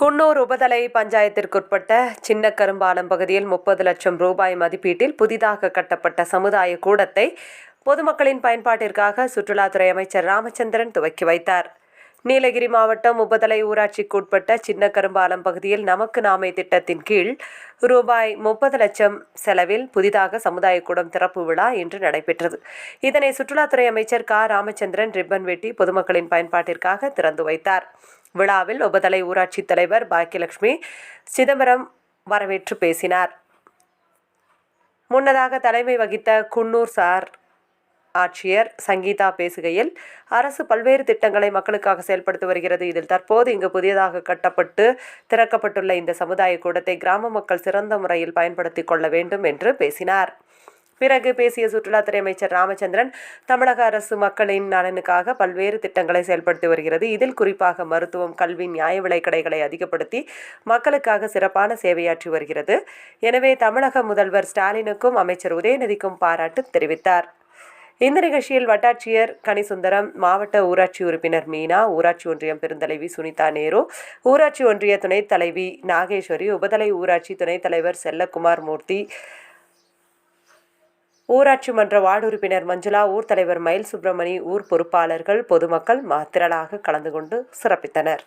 குன்னூர் உபதலை பஞ்சாயத்திற்குட்பட்ட சின்ன கரும்பாலம் பகுதியில் முப்பது லட்சம் ரூபாய் மதிப்பீட்டில் புதிதாக கட்டப்பட்ட சமுதாய கூடத்தை பொதுமக்களின் பயன்பாட்டிற்காக சுற்றுலாத்துறை அமைச்சர் ராமச்சந்திரன் துவக்கி வைத்தார். நீலகிரி மாவட்டம் உபதலை ஊராட்சிக்குட்பட்ட சின்ன கரும்பாலம் பகுதியில் நமக்கு நாமே திட்டத்தின் கீழ் ரூபாய் முப்பது லட்சம் செலவில் புதிதாக சமுதாய கூடம் திறப்பு விழா இன்று நடைபெற்றது. இதனை சுற்றுலாத்துறை அமைச்சர் க. ராமச்சந்திரன் ரிப்பன் வெட்டி பொதுமக்களின் பயன்பாட்டிற்காக திறந்து வைத்தார். விழாவில் ஒபதலை ஊராட்சி தலைவர் பாக்கியலட்சுமி சிதம்பரம் வரவேற்று பேசினார். முன்னதாக தலைமை வகித்த குன்னூர் சார் ஆட்சியர் சங்கீதா பேசுகையில் அரசு பல்வேறு திட்டங்களை மக்களுக்காக செயல்படுத்தி வருகிறது. இதில் தற்போது இங்கு புதியதாக கட்டப்பட்டு திறக்கப்பட்டுள்ள இந்த சமுதாய கூடத்தை கிராம மக்கள் சிறந்த முறையில் பயன்படுத்தி கொள்ள வேண்டும் என்று பேசினார். பிறகு பேசிய சுற்றுலாத்துறை அமைச்சர் ராமச்சந்திரன் தமிழக அரசு மக்களின் நலனுக்காக பல்வேறு திட்டங்களை செயல்படுத்தி வருகிறது. இதில் குறிப்பாக மருத்துவம் கல்வி நியாய விலை கடைகளை அதிகப்படுத்தி மக்களுக்காக சிறப்பான சேவையாற்றி வருகிறது. எனவே தமிழக முதல்வர் ஸ்டாலினுக்கும் அமைச்சர் உதயநிதிக்கும் பாராட்டு தெரிவித்தார். இந்த நிகழ்ச்சியில் வட்டாட்சியர் கனிசுந்தரம் மாவட்ட ஊராட்சி உறுப்பினர் மீனா ஊராட்சி ஒன்றியம் பெருந்தலைவி சுனிதா நேரு ஊராட்சி ஒன்றிய துணைத் தலைவி நாகேஸ்வரி உபதலை ஊராட்சி துணைத் தலைவர் செல்லக்குமார் மூர்த்தி ஊராட்சி மன்ற வார்டு உறுப்பினர் மஞ்சுளா ஊர் தலைவர் மயில் சுப்பிரமணி ஊர் பொறுப்பாளர்கள் பொதுமக்கள் மாத்திரளாக கலந்து கொண்டு சிறப்பித்தனர்.